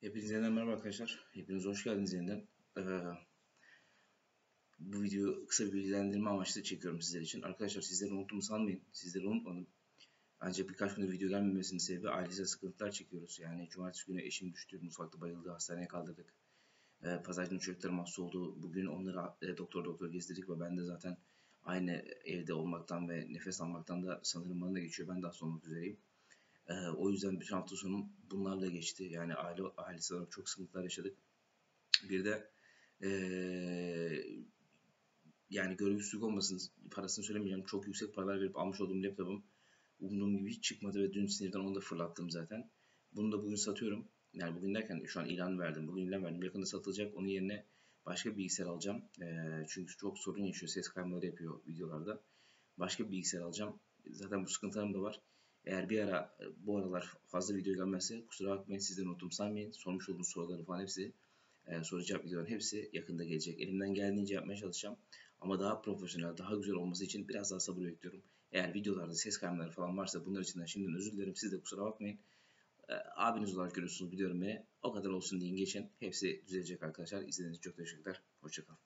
Hepinize merhaba arkadaşlar. Hepiniz hoş geldiniz yeniden. Ee, bu videoyu kısa bir bilgilendirme amaçlı çekiyorum sizler için. Arkadaşlar sizleri unuttum sanmayın. Sizleri unutmadım. Ancak birkaç gündür video gelmemesinin sebebi ailesel sıkıntılar çekiyoruz. Yani cumartesi günü eşim düştü, mutfakta bayıldı, hastaneye kaldırdık. Ee, Pazar günü çocuklarım hasta oldu. Bugün onları e, doktor doktor gezdirdik ve ben de zaten aynı evde olmaktan ve nefes almaktan da sanırım bana da geçiyor. Ben de hasta olmak üzereyim. Ee, o yüzden bütün hafta sonum bunlarla geçti. Yani aile ailesi olarak çok sıkıntılar yaşadık. Bir de ee, yani görevsizlik olmasın parasını söylemeyeceğim. Çok yüksek paralar verip almış olduğum laptopum umduğum gibi hiç çıkmadı ve dün sinirden onu da fırlattım zaten. Bunu da bugün satıyorum. Yani bugün derken şu an ilan verdim. Bugün ilan verdim. Yakında satılacak. Onun yerine başka bir bilgisayar alacağım. E, çünkü çok sorun yaşıyor. Ses kaymaları yapıyor videolarda. Başka bir bilgisayar alacağım. Zaten bu sıkıntılarım da var. Eğer bir ara bu aralar fazla video gelmezse kusura bakmayın sizden unutum sanmayın. Sormuş olduğunuz soruları falan hepsi e, soru cevap videoların hepsi yakında gelecek. Elimden geldiğince yapmaya çalışacağım. Ama daha profesyonel, daha güzel olması için biraz daha sabır bekliyorum. Eğer videolarda ses kaymaları falan varsa bunlar için de şimdiden özür dilerim. Siz de kusura bakmayın. E, abiniz olarak görüyorsunuz biliyorum beni. O kadar olsun deyin geçin. Hepsi düzelecek arkadaşlar. İzlediğiniz için çok teşekkürler. Hoşçakalın.